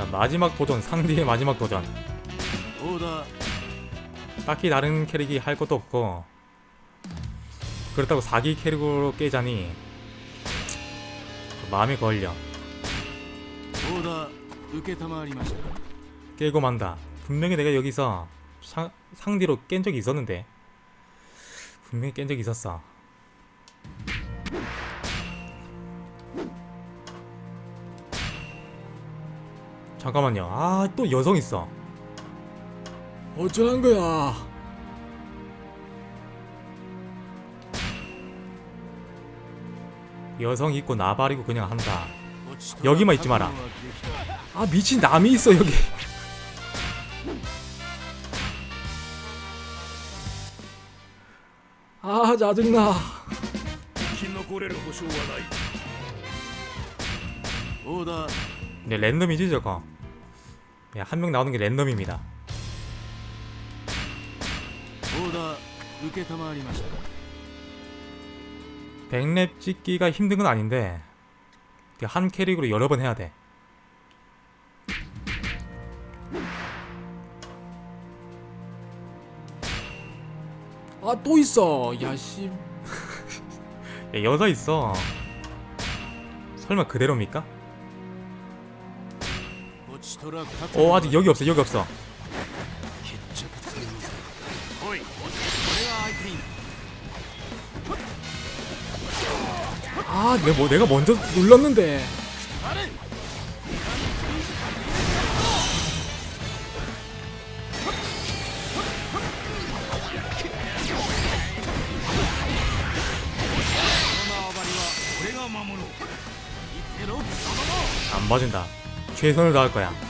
자 마지막 도전 상디의 마지막 도전. 딱히 다른 캐릭이 할 것도 없고 그렇다고 사기 캐릭으로 깨자니 마음이 걸려. 깨고 만다. 분명히 내가 여기서 상, 상디로 깬 적이 있었는데. 분명히 깬 적이 있었어. 잠깐만요. 아, 또 여성 있어. 어쩌란 거야? 여성 있고 나발이고 그냥 한다. 여기만 있지 마라. 아, 미친 남이 있어, 여기. 아, 짜증나. 근데 네, 랜덤이지, 저거. 예, 한명 나오는 게 랜덤입니다. 백렙 찍기가 힘든 건 아닌데 한 캐릭으로 여러 번 해야 돼. 아 또 있어 야심. 예, 여자 있어. 설마 그대로입니까? 어 아직 여기 없어 여기 없어. 아 내가, 뭐, 내가 먼저 눌렀는데. 안 봐준다. 최선을 다할 거야.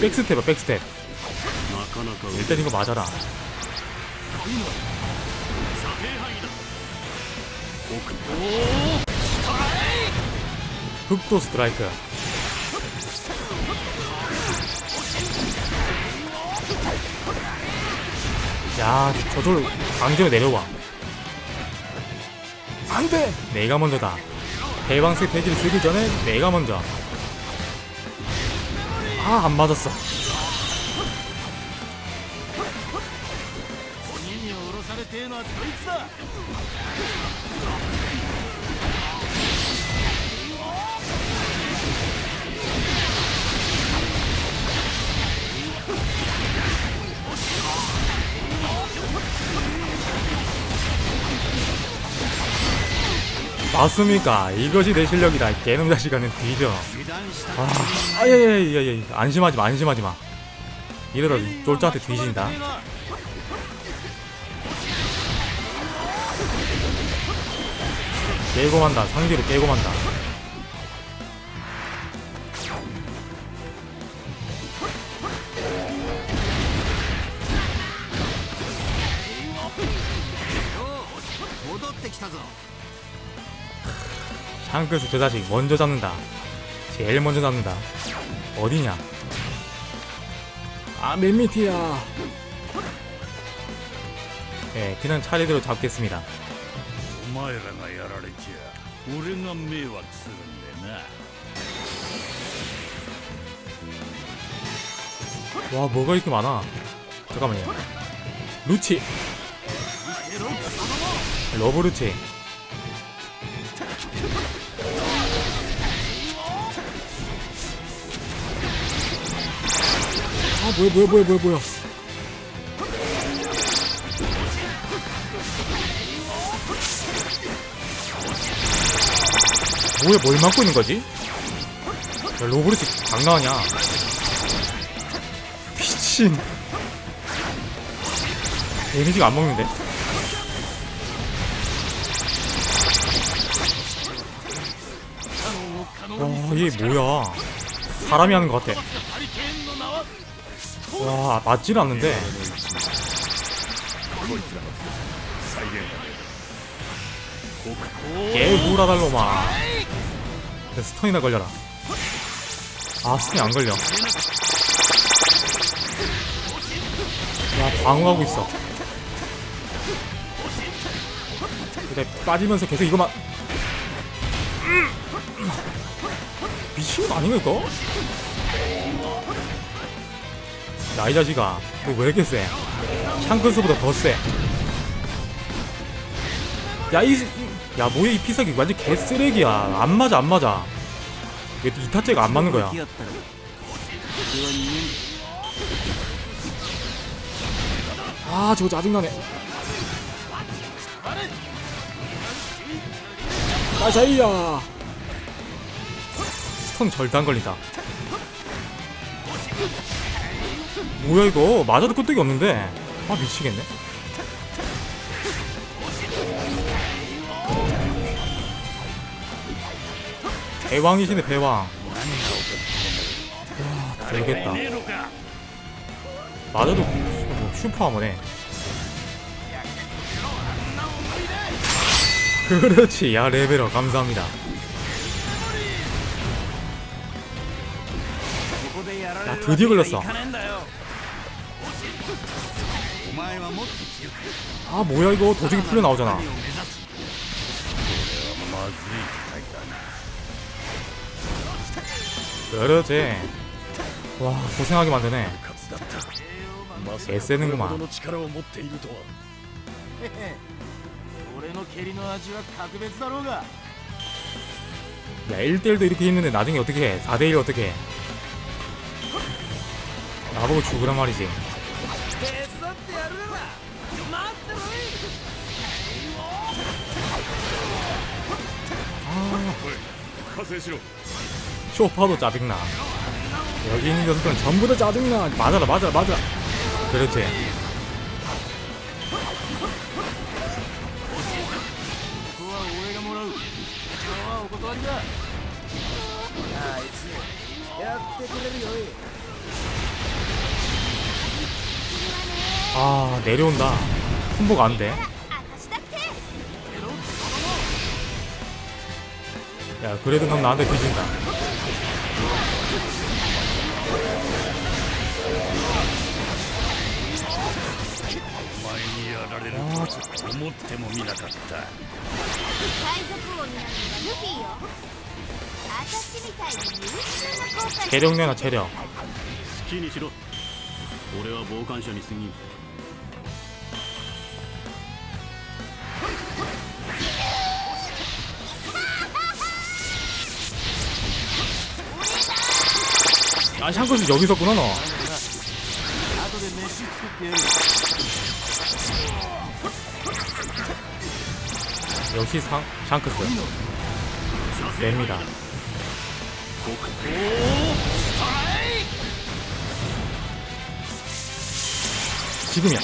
백스텝이야 백스텝. 일단 이거 맞아라. 흑도 스트라이크. 야 저절 강제로 내려와. 안돼! 내가 먼저다. 대방식 대지를 쓰기 전에 내가 먼저. 아, 안 맞았어. 맞습니까? 이것이 내 실력이다. 개놈자 시간은 뒤져. 아, 예예예 예. 예, 안심하지 마, 안심하지 마. 이러다 쫄자한테 뒤진다. 깨고 만다. 상대로 깨고 만다. 샹크스 저 자식 먼저 잡는다. 제일 먼저 잡는다. 어디냐? 아, 맨 밑이야. 네, 그냥 차례대로 잡겠습니다. お前らがやられちゃ俺が迷惑するんでな 와, 뭐가 이렇게 많아? 잠깐만요. 루치, エロ貴様も 러브 루치. 뭐야, 뭐야, 뭐야, 뭐야, 뭐야. 뭐야, 뭘 막고 있는 거지? 야, 로브루치 장난하냐? 미친. 데미지가 안 먹는데? 와, 얘 뭐야? 사람이 하는 것 같아. 와 맞질 않는데. 개구라달로마. 스턴이나 걸려라. 아 스턴이 안 걸려. 야 방어하고 있어. 근데 빠지면서 계속 이거만. 미친 거 아닌가 이거? 나이 자식아 이거 왜 이렇게 세? 샹근스보다 더 세. 야, 이, 이, 야, 뭐야, 이 피석이 완전 개쓰레기야. 안 맞아, 안 맞아. 이게 이타째가 안 맞는 거야. 아, 저거 짜증나네. 아자이야 스턴 절대 안 걸린다. 뭐야 이거? 맞아도 끄떡이 없는데. 아 미치겠네. 대왕이시네 대왕. 와 되겠다. 맞아도 슈퍼 하모네. 그렇지 야 레벨업. 감사합니다. 야 드디어 걸렸어. 아 뭐야 이거? 도중에 풀려 나오잖아. 그러지. 와 고생하게 만드네. 애쓰는구만. 야 1대1도 이렇게 했는데 나중에 어떻게 해? 4대1 어떻게 해? 나보고 죽으란 말이지. 手伝ってやるわ待ってろい 加勢しろ 쇼파도 짜증나 여기 있는 녀석들은 전부 다 짜증나 맞아라 맞아라 맞아 그렇지 아 내려온다 승복 안돼 私だって 야 그래도 넌 나한테 뒤진다 お前にやられるとは思ってもみなかった海賊王になるのがルフィよ私みたいに優秀な効果 체력 내놔 체력 好きにしろ俺は傍観者に過ぎん 샹크스 여기 있었구나 너. 역시 상, 샹크스 됩니다. 지금이야.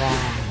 와.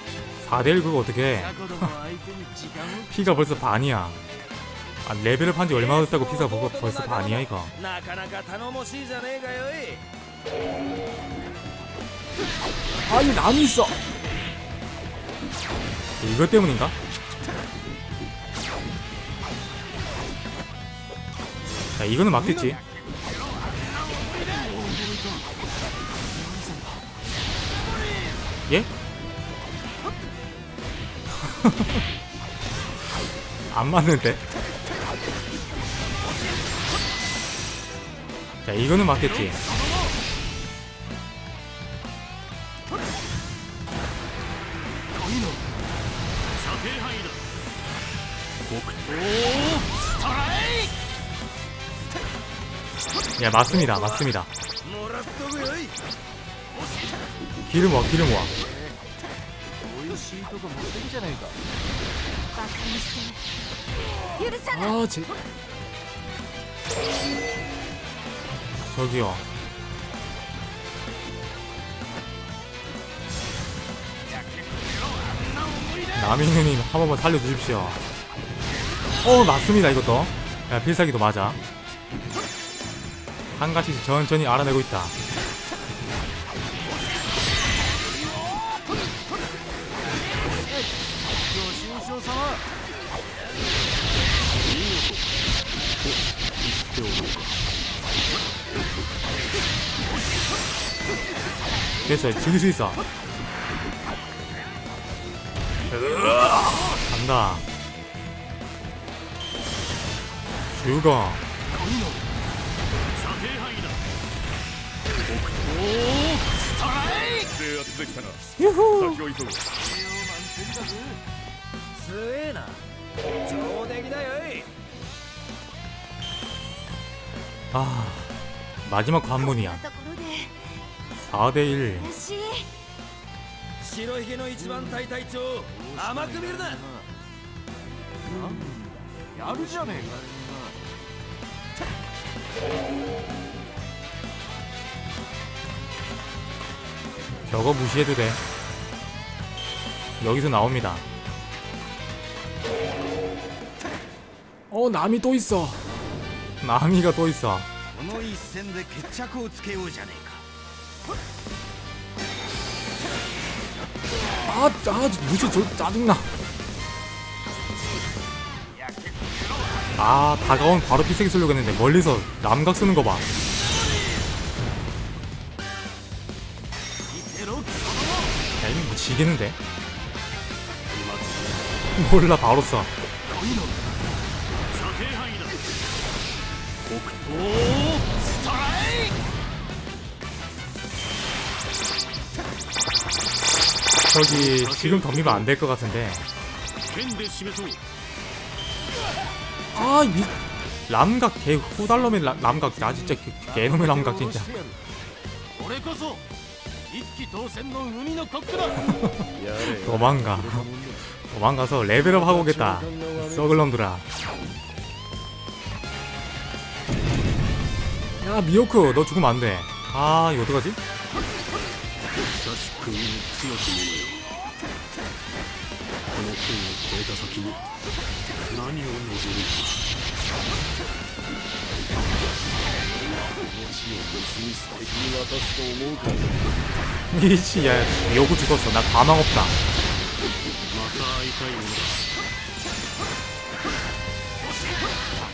4대1 그거 어떻게 피가 벌써 반이야. 아 레벨업 한지 얼마 됐다고 피가 보고 벌써 반이야 이거? 아니 남이 있어. 이거 때문인가? 자 이거는 맞겠지. 안 맞는데? 자 이거는 맞겠지. 야 맞습니다 맞습니다. 기름 와 기름 와. 아 美味しいとこ持ってくじゃないかバカにして許さない 아 제... 저기요 남인누님 한 번만 살려주십시오 어 맞습니다 이것도 야 필살기도 맞아 한 가지씩 천천히 알아내고 있다 됐어요 죽일 수 있어. 간다. 죽어. 유후. 아 마지막 관문이야. 아, 4대1 怪しい白ひげの一番隊隊長甘く見るなやるじゃねえか 저거 무시해도 돼 여기서 나옵니다 어 남이 또 있어 남이가 또 있어 この一戦で決着をつけようじゃねえか 아, 아, 무슨 저 짜증나. 아, 다가온 바로 피색이 쏠려고 했는데 멀리서 남각 쓰는 거 봐. 야, 이거 뭐 지겠는데? 몰라, 바로 쏴. 저기 지금 덤비면 안 될 것 같은데. 아 이... 람각 개 후달놈의 람, 람각 나 진짜 개, 개놈의 람각 진짜. 도망가. 도망가서 레벨업 하고 오겠다. 썩을 놈들아. 야 미호크 너 죽으면 안돼. 아 이거 어떡하지? 久しく強き者よこの剣を越えた先に何を望むか 이씨 야 미호크 죽었어 나 가망 없다 また会いたいものだ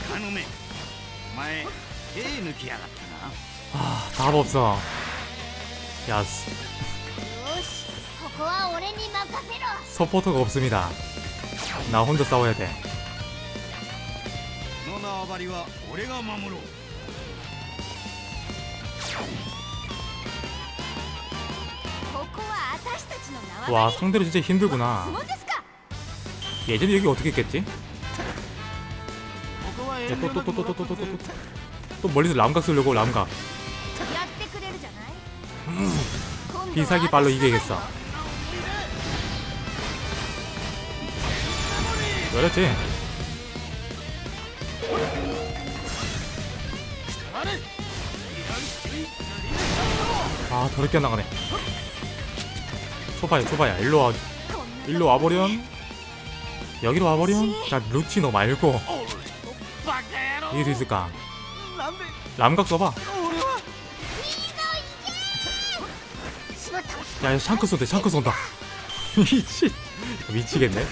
バカの目お前手抜きやがったな 아 답 없어 야 스- 서포터가 없습니다. 나 혼자 싸워야 돼. 와 상대로 진짜 힘들구나. 예전에 여기 어떻게 했겠지? 또 또 또 또 또 또 또 또 또 멀리서 람각 쓰려고 람각. 비사기 발로 이기겠어. 그렇지. 아 더럽게 나가네. 초파야 초파야. 일로와. 일로 와버렴. 여기로 와버렴? 자 루치노 말고. 이길 수 있을까? 람각 써봐. 야 이거 샹크 쏜다 샹크 쏜다 미치 미치겠네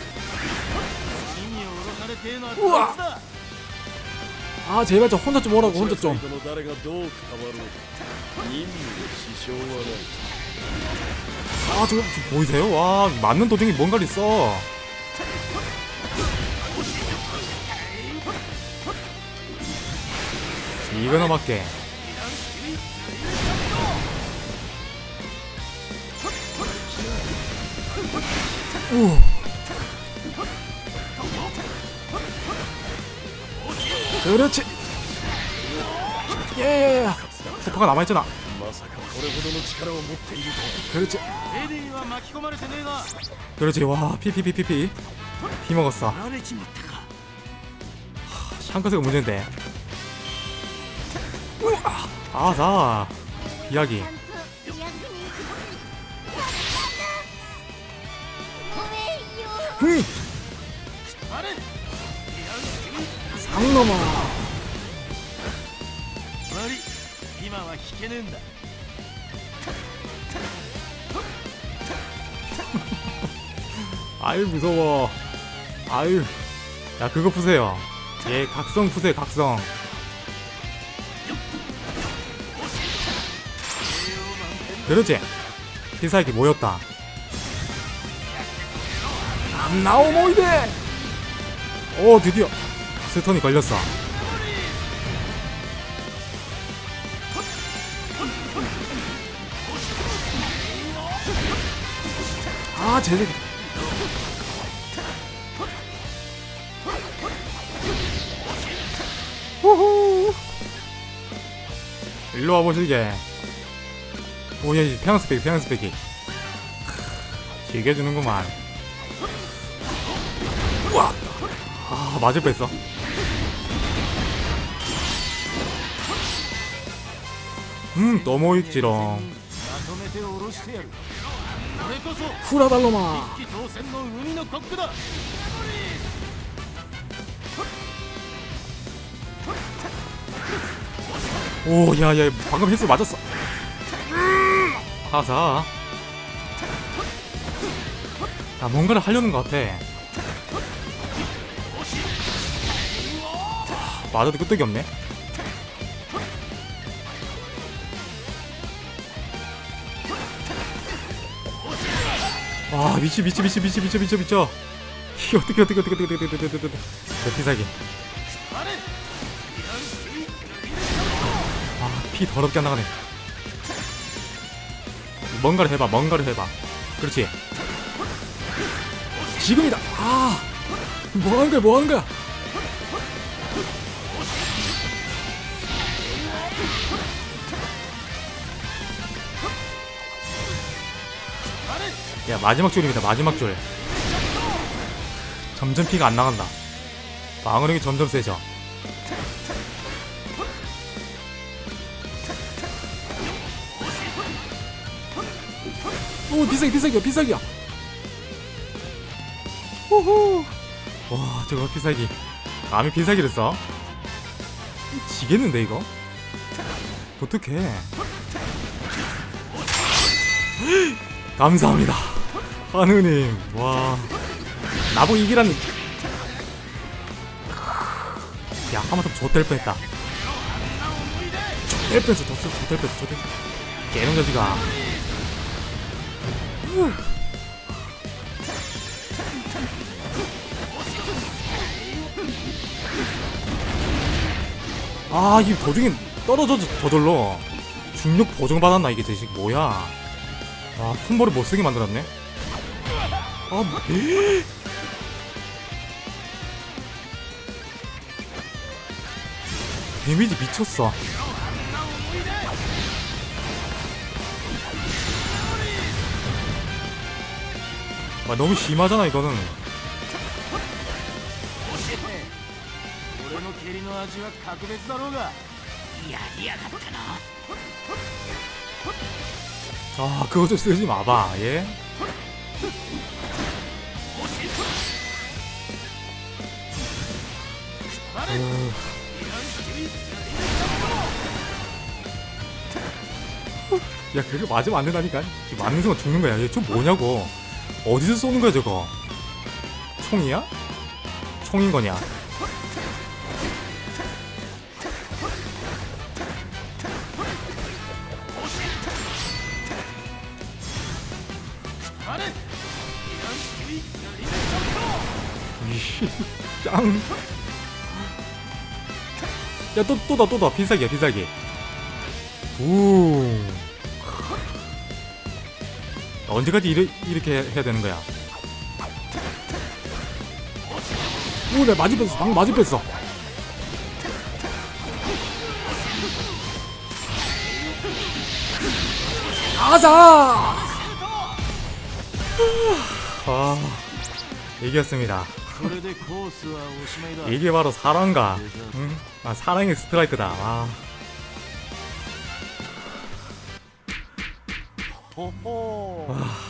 우와 아 제발 저 혼자 좀 오라고 혼자 좀 아, 저거 저 보이세요? 와, 맞는 도중에 뭔가를 있어. 이거나 맞게. 그렇지. 예, 예. 예예예. 세퍼가 남아 있잖아. 그렇지. 그렇지. 와, 피피피피피. 피 먹었어. 샹크스가 문제인데. 아, 아 나. 비약이. 휘! 상놈아. 아유 무서워. 아유. 야 그거 푸세요. 얘 각성 푸세요 각성. 그렇지. 비살기 모였다. 안나오모이데! 오 드디어. 스턴이 걸렸어. 아 쟤네 호호 일로 와보실게. 오예 피아노 스펙 피아노 스펙이 길게 주는구만. 아, 맞을 뺐어. 음 넘어있지롱. 뭐 후라발로마. 오 야야 방금 헬스 맞았어. 음, 하자 나 아, 뭔가를 하려는 것 같아. 맞아도 끄떡이 없네. 와 미치 미치 미치 미치 미치 미치 미치 이 어떻게 어떻게 어떻게 어떻게 어떻게 어떻게 피사기. 아피 더럽게 안 나가네. 뭔가를 해봐 뭔가를 해봐. 그렇지. 지금이다. 아 뭐하는 거야 뭐하는 거야? 야, 마지막 줄입니다, 마지막 줄. 점점 피가 안 나간다. 방어력이 점점 세져. 오 비싸기 비싸기야 비싸기야. 호호 와 저거 비싸기 감히 비싸기를 써 지겠는데 이거? 어떡해. 감사합니다 하느님 와. 나보고 이기라는 야 하마터 좆될 뻔했다. 좆될 뻔했어 좆될 뻔했어 좆될 개놈 자식아. 아, 이 도중에 떨어져 저절로 중력 보정 받았나 이게 대식? 뭐야? 아, 손머리 못 쓰게 만들었네. 아, 뭐, 에이. 데미지 미쳤어. 아, 너무 심하잖아 이거는. 俺の蹴りの味は格別だろうがやりやがったな 아, 그거 좀 쓰지 마봐, 예? 야, 그거 맞으면 안 된다니까. 맞는 순간 죽는 거야. 얘저 뭐냐고. 어디서 쏘는 거야, 저거? 총이야? 총인 거냐? 짱. 야, 또, 또다, 또다. 비싸기야, 비싸기. 우. 언제까지 이래, 이렇게 해야 되는 거야? 오, 내 마주 뺐어. 방금 마주 뺐어. 아자! 아, 이겼습니다. 이게 바로 사랑가. 응? 아 사랑의 스트라이크다. 와. 호호. 아.